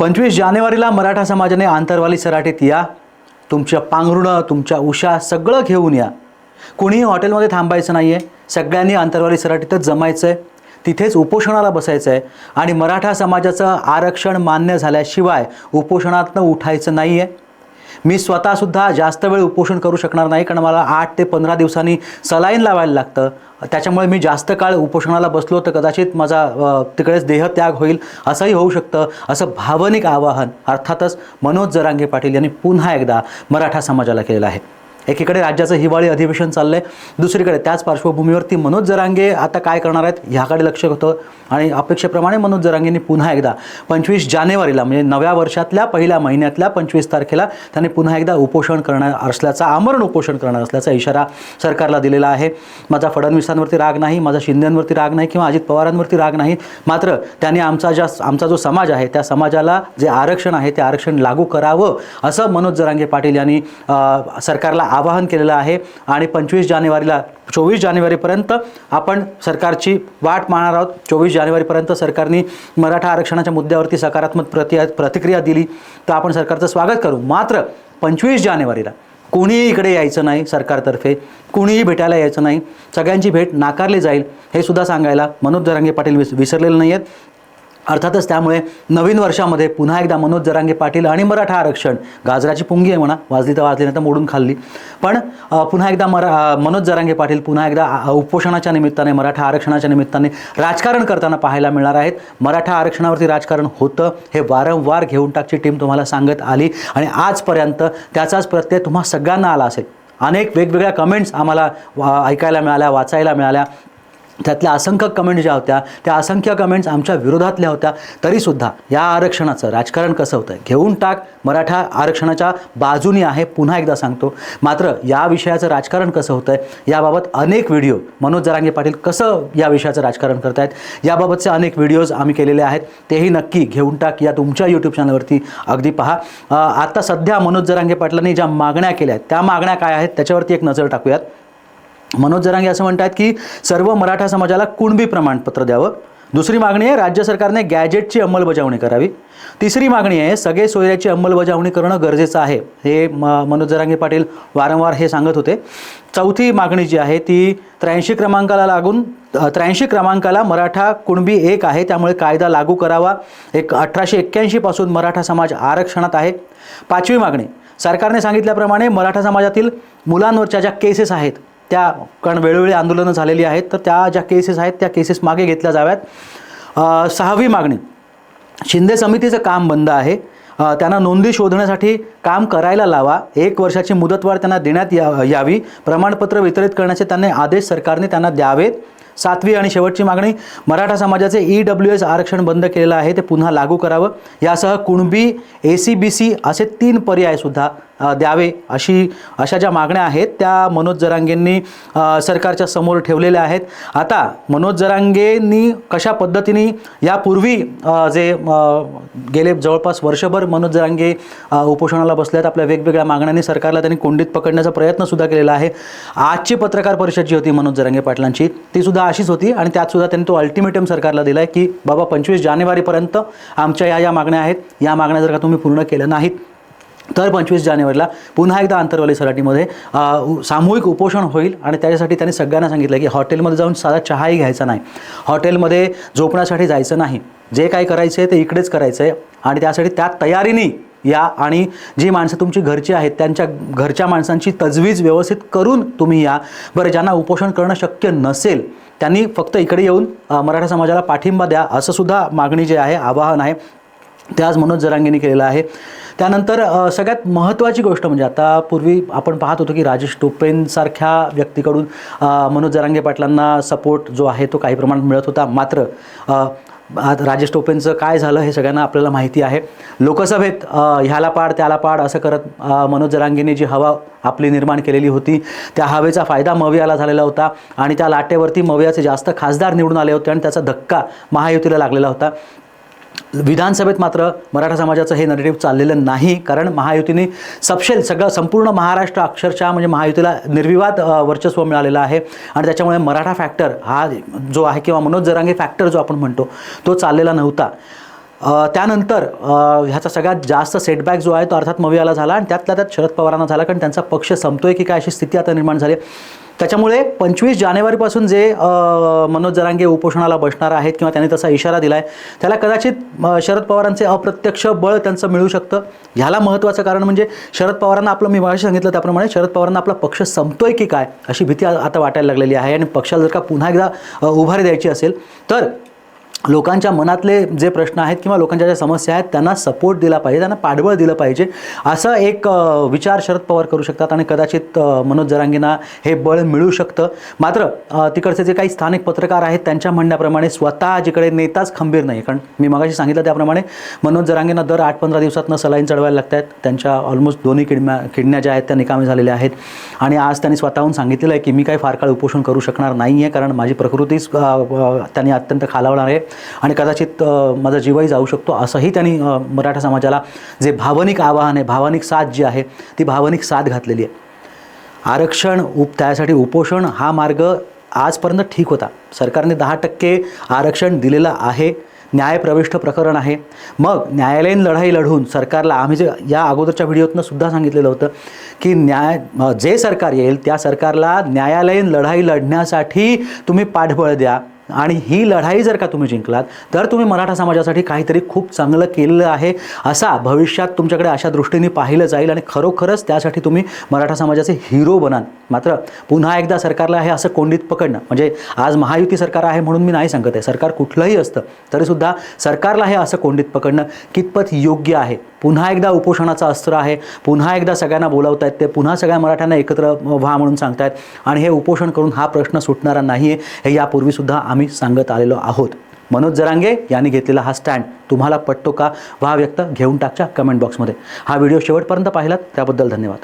पंचवीस जानेवारीला मराठा समाजाने आंतरवाली सराटीत या. तुमच्या पांघरुणं तुमच्या उशा सगळं घेऊन या. कुणीही हॉटेलमध्ये थांबायचं नाही आहे सगळ्यांनी आंतरवाली सराटीतच जमायचं आहे तिथेच उपोषणाला बसायचं आहे आणि मराठा समाजाचं आरक्षण मान्य झाल्याशिवाय उपोषणातनं उठायचं नाही आहे मी स्वतःसुद्धा जास्त वेळ उपोषण करू शकणार नाही कारण मला आठ ते पंधरा दिवसांनी सलाईन लावायला लागतं. त्याच्यामुळे मी जास्त काळ उपोषणाला बसलो तर कदाचित माझा तिकडेच देहत्याग होईल असंही होऊ शकतं. असं भावनिक आवाहन अर्थातच मनोज जरांगे पाटील यांनी पुन्हा एकदा मराठा समाजाला केलेलं आहे. एकीकडे राज्याचं हिवाळी अधिवेशन चाललं आहे दुसरीकडे त्याच पार्श्वभूमीवरती मनोज जरांगे आता काय करणार आहेत ह्याकडे लक्ष होतं आणि अपेक्षेप्रमाणे मनोज जरांगेंनी पुन्हा एकदा पंचवीस जानेवारीला म्हणजे नव्या वर्षातल्या पहिल्या महिन्यातल्या पंचवीस तारखेला त्यांनी पुन्हा एकदा उपोषण करणार असल्याचा आमरण उपोषण करणार असल्याचा इशारा सरकारला दिलेला आहे. माझा फडणवीसांवरती राग नाही माझा शिंदेंवरती राग नाही किंवा अजित पवारांवरती राग नाही मात्र त्यांनी आमचा ज्या आमचा जो समाज आहे त्या समाजाला जे आरक्षण आहे ते आरक्षण लागू करावं असं मनोज जरांगे पाटील यांनी सरकारला आवाहन केलेलं आहे. आणि पंचवीस जानेवारीला चोवीस जानेवारीपर्यंत आपण सरकारची वाट पाहणार आहोत. चोवीस जानेवारीपर्यंत सरकारने मराठा आरक्षणाच्या मुद्द्यावरती सकारात्मक प्रति प्रतिक्रिया दिली. तर आपण सरकारचं स्वागत करू. मात्र पंचवीस जानेवारीला कोणीही इकडे यायचं नाही सरकारतर्फे. कुणीही भेटायला यायचं नाही. सगळ्यांची भेट नाकारली जाईल हे सुद्धा सांगायला मनोज जरांगे पाटील विस विसरलेले नाही आहेत अर्थातच त्यामुळे नवीन वर्षामध्ये पुन्हा एकदा मनोज जरांगे पाटील आणि मराठा आरक्षण गाजराची पुंगी आहे म्हणा वाजली तर वाजली नाही तर मोडून खाल्ली. पण पुन्हा एकदा मरा मनोज जरांगे पाटील पुन्हा एकदा उपोषणाच्या निमित्ताने मराठा आरक्षणाच्या निमित्ताने राजकारण करताना पाहायला मिळणार आहेत. मराठा आरक्षणावरती राजकारण होतं हे वारंवार घेऊन टाकची टीम तुम्हाला सांगत आली आणि आजपर्यंत त्याचाच प्रत्यय तुम्हा सगळ्यांना आला असेल. अनेक वेगवेगळ्या कमेंट्स आम्हाला वा- ऐकायला मिळाल्या वाचायला मिळाल्या. त्यातल्या असंख्य कमेंट्स ज्या होत्या त्या असंख्य कमेंट्स आमच्या विरोधातल्या होत्या तरीसुद्धा या आरक्षणाचं राजकारण कसं होतं घेऊन टाक मराठा आरक्षणाच्या बाजूनी आहे पुन्हा एकदा सांगतो. मात्र या विषयाचं राजकारण कसं होतं आहे याबाबत अनेक व्हिडिओ मनोज जरांगे पाटील कसं या विषयाचं राजकारण करतायत? याबाबतचे अनेक व्हिडिओज आम्ही केलेले आहेत तेही नक्की घेऊन टाक या तुमच्या यूट्यूब चॅनलवरती अगदी पहा. आत्ता आता सध्या मनोज जरांगे पाटलांनी ज्या मागण्या केल्या आहेत त्या मागण्या काय आहेत? त्याच्यावरती एक नजर टाकूयात. मनोज जरांगे असं म्हणतात की सर्व मराठा समाजाला कुणबी प्रमाणपत्र द्यावं. दुसरी मागणी आहे राज्य सरकारने गॅजेटची अंमलबजावणी करावी. तिसरी मागणी आहे सगळे सोयऱ्याची अंमलबजावणी करणं गरजेचं आहे. हे म मनोज जरांगे पाटील वारंवार हे सांगत होते. चौथी मागणी जी आहे ती त्र्याऐंशी क्रमांकाला लागून त्र्याऐंशी क्रमांकाला मराठा कुणबी एक आहे त्यामुळे कायदा लागू करावा. एक अठराशे एक्क्याऐंशीपासून मराठा समाज आरक्षणात आहे. पाचवी मागणी सरकारने सांगितल्याप्रमाणे मराठा समाजातील मुलांवरच्या ज्या केसेस आहेत त्या कारण वेळोवेळी आंदोलनं झालेली आहेत तर त्या ज्या केसेस आहेत त्या केसेस मागे घेतल्या जाव्यात. सहावी मागणी. शिंदे समितीचं काम बंद आहे. त्यांना नोंदी शोधण्यासाठी काम करायला लावा. एक वर्षाची मुदतवाढ त्यांना देण्यात या यावी. प्रमाणपत्र वितरित करण्याचे त्यांनी आदेश सरकारने त्यांना द्यावेत. सातवी आणि शेवटची मागणी. मराठा समाजाचे ई डब्ल्यू एस आरक्षण बंद केलेलं आहे. ते पुन्हा लागू करावं. यासह Kunbi A C B C असे तीन पर्यायसुद्धा द्यावे अशी अशा ज्या मागण्या आहेत त्या मनोज जरांगेंनी सरकारच्या समोर ठेवलेल्या आहेत. आता मनोज जरांगेंनी कशा पद्धतीने यापूर्वी जे गेले जवळपास वर्षभर मनोज जरांगे उपोषणाला बसले आहेत आपल्या वेगवेगळ्या मागण्यांनी सरकारला त्यांनी कोंडीत पकडण्याचा प्रयत्नसुद्धा केलेला आहे. आजची पत्रकार परिषद जी होती मनोज जरांगे पाटलांची ती सुद्धा अशीच होती आणि त्यातसुद्धा त्यांनी तो अल्टिमेटम सरकारला दिला आहे की बाबा पंचवीस जानेवारीपर्यंत आमच्या या या मागण्या आहेत. या मागण्या जर का तुम्ही पूर्ण केल्या नाहीत तर पंचवीस जानेवारीला पुन्हा एकदा आंतरवाली सराटीमध्ये सामूहिक उपोषण होईल आणि त्याच्यासाठी त्यांनी सगळ्यांना सांगितलं की हॉटेलमध्ये जाऊन साधा चहाही घ्यायचा नाही. हॉटेलमध्ये झोपण्यासाठी जायचं नाही. जे काय करायचं आहे ते इकडेच करायचं आहे आणि त्यासाठी त्या तयारीने या आणि जी माणसं तुमची घरची आहेत त्यांच्या घरच्या माणसांची तजवीज व्यवस्थित करून तुम्ही या. बरं ज्यांना उपोषण करणं शक्य नसेल त्यांनी फक्त इकडे येऊन मराठा समाजाला पाठिंबा द्या. असं सुद्धा मागणी जे आहे आवाहन आहे. ते आज मनोज जरांगेंनी केलेलं आहे. त्यानंतर सगळ्यात महत्त्वाची गोष्ट म्हणजे आता पूर्वी आपण पाहत होतो की राजेश टोपेंसारख्या व्यक्तीकडून मनोज जरांगे पाटलांना सपोर्ट जो आहे तो काही प्रमाणात मिळत होता. मात्र राजेश टोपेंचं काय झालं हे सगळ्यांना आपल्याला माहिती आहे. लोकसभेत ह्याला पाड त्याला पाड असं करत मनोज जरांगेने जी हवा आपली निर्माण केलेली होती त्या हवेचा फायदा मवियाला झालेला होता आणि त्या लाटेवरती मवियाचे जास्त खासदार निवडून आले होते आणि त्याचा धक्का महायुतीला लागलेला होता. विधानसभेत मात्र मराठा समाजाचं हे नरेटिव्ह चाललेलं नाही कारण महायुतीने सपशेल सगळं संपूर्ण महाराष्ट्र अक्षरशः म्हणजे महायुतीला निर्विवाद वर्चस्व मिळालेलं आहे. आणि त्याच्यामुळे मराठा फॅक्टर हा जो आहे किंवा मनोज जरांगे फॅक्टर जो आपण म्हणतो तो चाललेला नव्हता. त्यानंतर ह्याचा सगळ्यात जास्त सेटबॅक जो आहे तो अर्थात मवियाला झाला आणि त्यातल्या त्यात शरद पवारांना झाला कारण त्यांचा पक्ष संपतोय की काय अशी स्थिती आता निर्माण झाली त्याच्यामुळे पंचवीस जानेवारीपासून जे मनोज जरांगे उपोषणाला बसणार आहेत किंवा त्यांनी तसा इशारा दिला आहे त्याला कदाचित शरद पवारांचे अप्रत्यक्ष बळ त्यांचं मिळू शकतं. ह्याला महत्त्वाचं कारण म्हणजे शरद पवारांना आपलं मी मागाशी सांगितलं त्याप्रमाणे शरद पवारांना आपला पक्ष संपतोय की काय अशी भीती आता वाटायला लागलेली आहे आणि पक्षाला जर का पुन्हा एकदा उभारी द्यायची असेल तर लोकांच्या मनातले जे प्रश्न आहेत किंवा लोकांच्या ज्या समस्या आहेत त्यांना सपोर्ट दिला पाहिजे त्यांना पाठबळ दिलं पाहिजे. असं एक विचार शरद पवार करू शकतात आणि कदाचित मनोज जरांगींना हे बळ मिळू शकतं. मात्र तिकडचे जे काही स्थानिक पत्रकार आहेत त्यांच्या म्हणण्याप्रमाणे स्वतः जिकडे नेताच खंबीर नाही कारण मी मगाशी सांगितलं त्याप्रमाणे मनोज जरांगींना दर आठ पंधरा दिवसातनं सलाईन चढवायला लागत आहेत त्यांच्या ऑलमोस्ट दोन्ही किडम्या किडण्या ज्या आहेत त्या निकामी झालेल्या आहेत. आणि आज त्यांनी स्वतःहून सांगितलेलं आहे की मी काही फार काळ उपोषण करू शकणार नाही आहे कारण माझी प्रकृतीच त्यांनी अत्यंत खालावणार आहे. आणि कदाचित माझा जीवही जाऊ शकतो असंही त्यांनी मराठा समाजाला जे भावनिक आवाहन आहे भावनिक साथ जी आहे ती भावनिक साथ घातलेली आहे. आरक्षण उप त्यासाठी उपोषण हा मार्ग आजपर्यंत ठीक होता. सरकारने दहा टक्के आरक्षण दिलेलं आहे न्यायप्रविष्ट प्रकरण आहे. मग न्यायालयीन लढाई लढून सरकारला आम्ही जे या अगोदरच्या व्हिडिओतनं सुद्धा सांगितलेलं होतं की न्याय जे सरकार येईल त्या सरकारला न्यायालयीन लढाई लढण्यासाठी तुम्ही पाठबळ द्या. आणि ही लढाई जर का तुम्ही जिंकलात तर तुम्ही मराठा समाजासाठी काहीतरी खूप चांगलं केलेलं आहे असा भविष्यात तुमच्याकडे अशा दृष्टीने पाहिलं जाईल आणि खरोखरच त्यासाठी तुम्ही मराठा समाजाचे हिरो बनाल. मात्र पुन्हा एकदा सरकारला हे असं कोंडीत पकडणं म्हणजे आज महायुती सरकार आहे म्हणून मी नाही सांगत आहे. सरकार कुठलंही असतं तरीसुद्धा सरकारला हे असं कोंडीत पकडणं कितपत योग्य आहे? पुन्हा एकदा उपोषणाचं अस्त्र आहे पुन्हा एकदा सगळ्यांना बोलावतायत ते पुन्हा सगळ्या मराठ्यांना एकत्र व्हा म्हणून सांगतायत आणि हे उपोषण करून हा प्रश्न सुटणारा नाही आहे हे यापूर्वीसुद्धा आम्ही सांगत आलेलो आहोत. मनोज जरांगे यांनी घेतलेला हा स्टँड तुम्हाला पटतो का? व्हा व्यक्त घेऊन टाकच्या कमेंट बॉक्समध्ये. हा व्हिडिओ शेवटपर्यंत पाहिलात त्याबद्दल धन्यवाद.